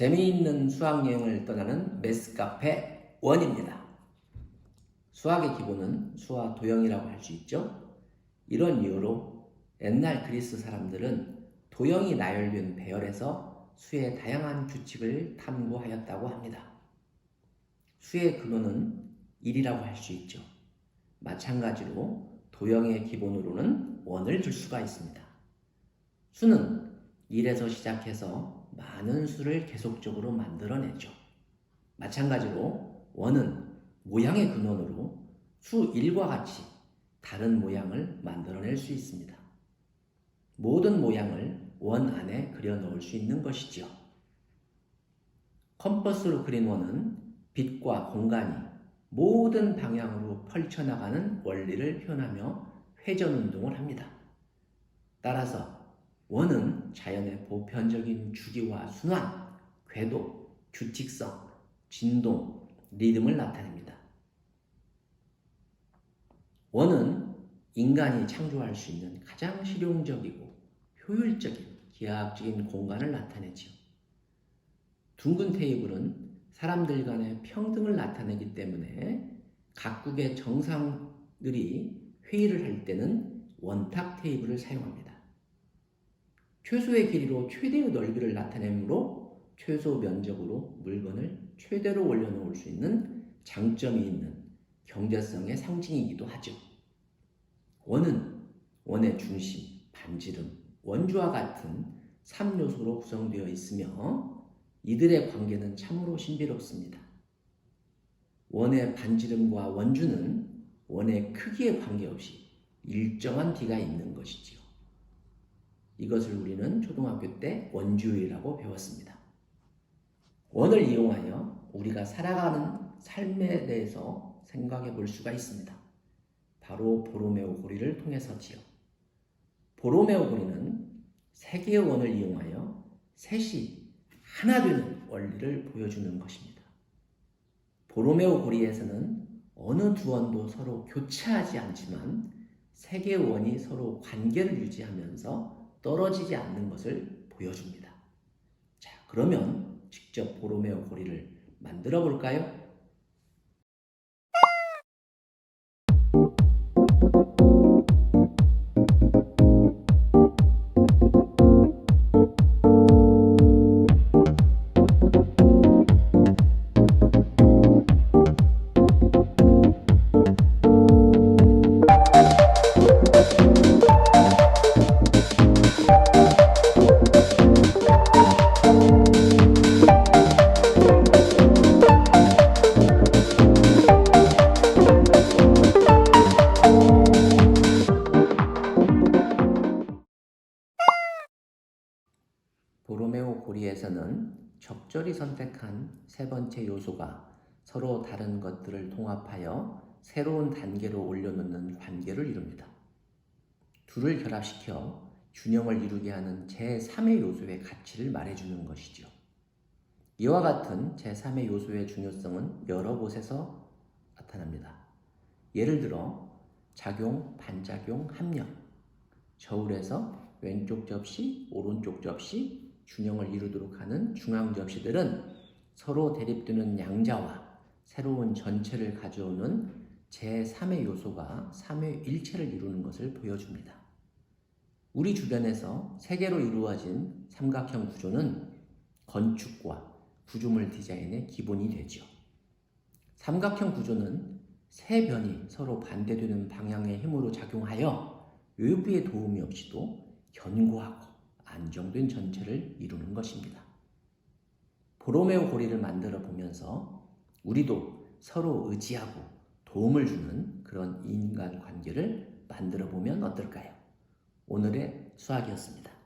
재미있는 수학 여행을 떠나는 메스카페 원입니다. 수학의 기본은 수와 도형이라고 할 수 있죠. 이런 이유로 옛날 그리스 사람들은 도형이 나열된 배열에서 수의 다양한 규칙을 탐구하였다고 합니다. 수의 근원은 1이라고 할 수 있죠. 마찬가지로 도형의 기본으로는 원을 줄 수가 있습니다. 수는 1에서 시작해서 많은 수를 계속적으로 만들어내죠. 마찬가지로 원은 모양의 근원으로 수 1과 같이 다른 모양을 만들어낼 수 있습니다. 모든 모양을 원 안에 그려 넣을 수 있는 것이지요. 컴퍼스로 그린 원은 빛과 공간이 모든 방향으로 펼쳐나가는 원리를 표현하며 회전 운동을 합니다. 따라서 원은 자연의 보편적인 주기와 순환, 궤도, 규칙성, 진동, 리듬을 나타냅니다. 원은 인간이 창조할 수 있는 가장 실용적이고 효율적인 기하학적인 공간을 나타내지요. 둥근 테이블은 사람들 간의 평등을 나타내기 때문에 각국의 정상들이 회의를 할 때는 원탁 테이블을 사용합니다. 최소의 길이로 최대의 넓이를 나타내므로 최소 면적으로 물건을 최대로 올려놓을 수 있는 장점이 있는 경제성의 상징이기도 하죠. 원은 원의 중심, 반지름, 원주와 같은 3요소로 구성되어 있으며 이들의 관계는 참으로 신비롭습니다. 원의 반지름과 원주는 원의 크기에 관계없이 일정한 뒤가 있는 것이지요. 이것을 우리는 초등학교 때 원주율이라고 배웠습니다. 원을 이용하여 우리가 살아가는 삶에 대해서 생각해 볼 수가 있습니다. 바로 보로메오 고리를 통해서지요. 보로메오 고리는 세 개의 원을 이용하여 셋이 하나 되는 원리를 보여주는 것입니다. 보로메오 고리에서는 어느 두 원도 서로 교차하지 않지만 세 개의 원이 서로 관계를 유지하면서 떨어지지 않는 것을 보여줍니다. 자, 그러면 직접 보로메오 고리를 만들어 볼까요? 고리에서는 적절히 선택한 세 번째 요소가 서로 다른 것들을 통합하여 새로운 단계로 올려놓는 관계를 이룹니다. 둘을 결합시켜 균형을 이루게 하는 제3의 요소의 가치를 말해주는 것이죠. 이와 같은 제3의 요소의 중요성은 여러 곳에서 나타납니다. 예를 들어 작용, 반작용, 합력, 저울에서 왼쪽 접시, 오른쪽 접시, 균형을 이루도록 하는 중앙 접시들은 서로 대립되는 양자와 새로운 전체를 가져오는 제3의 요소가 3의 일체를 이루는 것을 보여줍니다. 우리 주변에서 세개로 이루어진 삼각형 구조는 건축과 구조물 디자인의 기본이 되죠. 삼각형 구조는 세 변이 서로 반대되는 방향의 힘으로 작용하여 외부의 도움이 없이도 견고하고 안정된 전체를 이루는 것입니다. 보로메오 고리를 만들어 보면서 우리도 서로 의지하고 도움을 주는 그런 인간 관계를 만들어 보면 어떨까요? 오늘의 수학이었습니다.